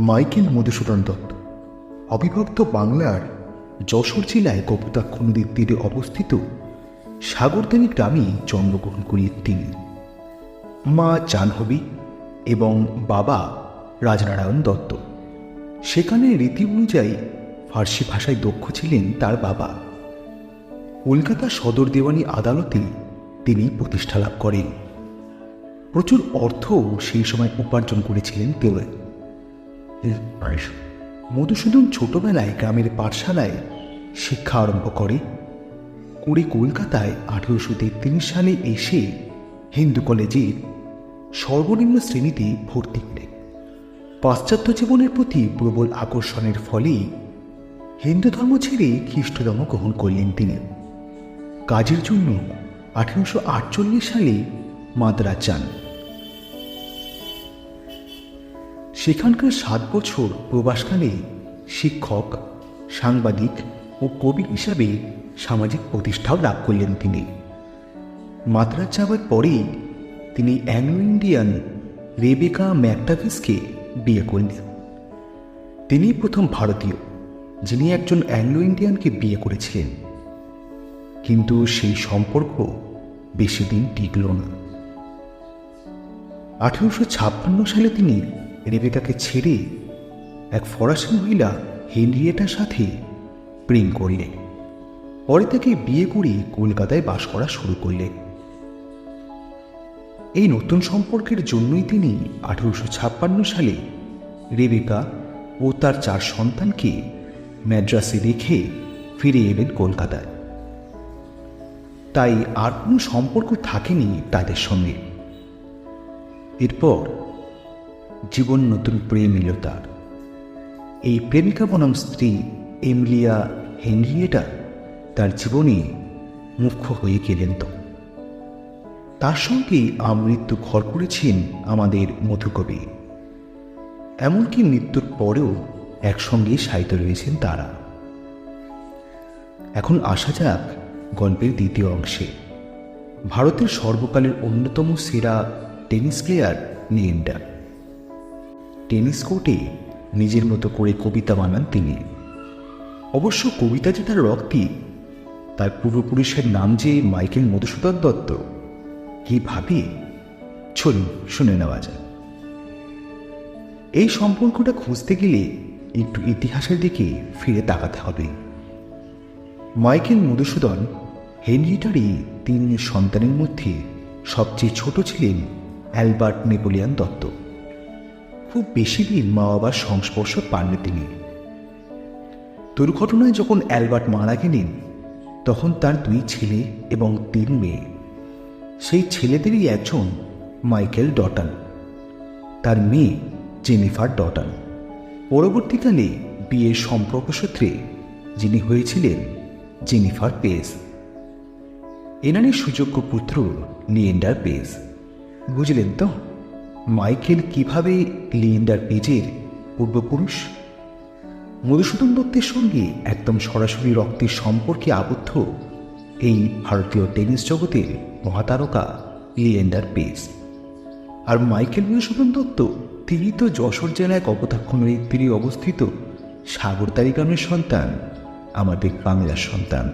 Michael Madhusudan Dutta. অবিভক্ত বাংলার যশোর জেলায় কপোতাক্ষ নদীর তীরে অবস্থিত সাগরদানি গ্রামে জন্মগ্রহণ করেন তিনি। মা জাহ্নবী এবং বাবা রাজনারায়ণ দত্ত। সেখানে রীতি অনুযায়ী ফার্সি ভাষায় দক্ষ ছিলেন তার বাবা। কলকাতা সদর দেওয়ানি আদালতে তিনি প্রতিষ্ঠা লাভ করেন। প্রচুর অর্থ সেই সময় উপার্জন করেছিলেন তিনি মধুসূদন ছোটবেলায় গ্রামের পাঠশালায় শিক্ষা আরম্ভ করে। কুড়ি কলকাতায় আঠেরোশো তেত্রিশ সালে এসে হিন্দু কলেজের সর্বনিম্ন শ্রেণীতে ভর্তি করে। পাশ্চাত্য জীবনের প্রতি প্রবল আকর্ষণের ফলে হিন্দু ধর্ম ছেড়ে খ্রিস্ট ধর্ম গ্রহণ করলেন তিনি। কাজের জন্য আঠেরোশো আটচল্লিশ সালে মাদ্রাজ যান। সেখানকার সাত বছর প্রবাসকালে শিক্ষক, সাংবাদিক ও কবি হিসাবে সামাজিক প্রতিষ্ঠাও লাভ করলেন তিনি। মাদ্রাজ যাওয়ার পরেই তিনি অ্যাংলো ইন্ডিয়ান রেবেকা ম্যাকটাভিসকে বিয়ে করলেন। তিনি প্রথম ভারতীয়, যিনি একজন অ্যাংলো ইন্ডিয়ানকে বিয়ে করেছিলেন। কিন্তু সেই সম্পর্ক বেশি দিন টিকল না। আঠেরোশো ছাপ্পান্ন সালে তিনি রেবেকাকে ছেড়ে এক ফরাসি মহিলা হেনরিয়েটার সাথে প্রেম করলেন। পরে তাকে বিয়ে করে কলকাতায় বাস করা শুরু করলেন। এই নতুন সম্পর্কের জন্যই তিনি আঠেরোশো ছাপ্পান্ন সালে রেবেকা ও তার চার সন্তানকে ম্যাড্রাসে রেখে ফিরে এলেন কলকাতায়। তাই আর কোনো সম্পর্ক থাকেনি তাদের সঙ্গে। এরপর জীবন নতুন প্রেম এলো তার। এই প্রেমিকা বনাম স্ত্রী এমলিয়া হেনরিয়েটা তার জীবনে মুখ্য হয়ে গেলেন তো। তার সঙ্গে আমৃত্যু ঘর করেছেন আমাদের মধুকবি। এমনকি মৃত্যুর পরেও একসঙ্গে সাহিত্য রয়েছেন তারা। এখন আসা যাক গল্পের দ্বিতীয় অংশে। ভারতের সর্বকালের অন্যতম সেরা টেনিস প্লেয়ার লিয়েন্ডার টেনিস কোর্টে নিজের মতো করে কবিতা বানান তিনি। অবশ্য কবিতা যে তার রক্তি, তার পূর্বপুরুষের নাম যে মাইকেল মধুসূদন দত্ত, কি ভাবি? চলুন শুনে নেওয়া যায় এই সম্পর্কটা খুঁজতে গেলে একটু ইতিহাসের দিকে ফিরে তাকাতে হবে। মাইকেল মধুসূদন, হেনরিটারই তিন সন্তানের মধ্যে সবচেয়ে ছোট ছিলেন অ্যালবার্ট নেপোলিয়ান দত্ত। খুব বেশি দিন মা বাবার সংস্পর্শ পাননি তিনি। দুর্ঘটনায় যখন অ্যালবার্ট মারা গেলেন, তখন তার দুই ছেলে এবং তিন মেয়ে। সেই ছেলেদেরই একজন মাইকেল ডটন, তার মেয়ে জেনিফার ডটান। পরবর্তীকালে বিয়ের সম্পর্ক সূত্রে যিনি হয়েছিলেন জেনিফার পেস। এনারই সুযোগ্য পুত্র লিয়েন্ডার পেজ বুঝলেন তো? মাইকেল কীভাবে লিয়েন্ডার পেজের পূর্বপুরুষ? মধুসূদন দত্তের সঙ্গে একদম সরাসরি রক্তের সম্পর্কে আবদ্ধ এই ভারতীয় টেনিস জগতের মহাতারকা লিয়েন্ডার পেজ। আর মাইকেল মধুসূদন দত্ত তিনি তো যশোর জেলায় কপোতাক্ষ নদীর তীরে অবস্থিত সাগরতারি গ্রামের সন্তান, আমাদের বাংলার সন্তান।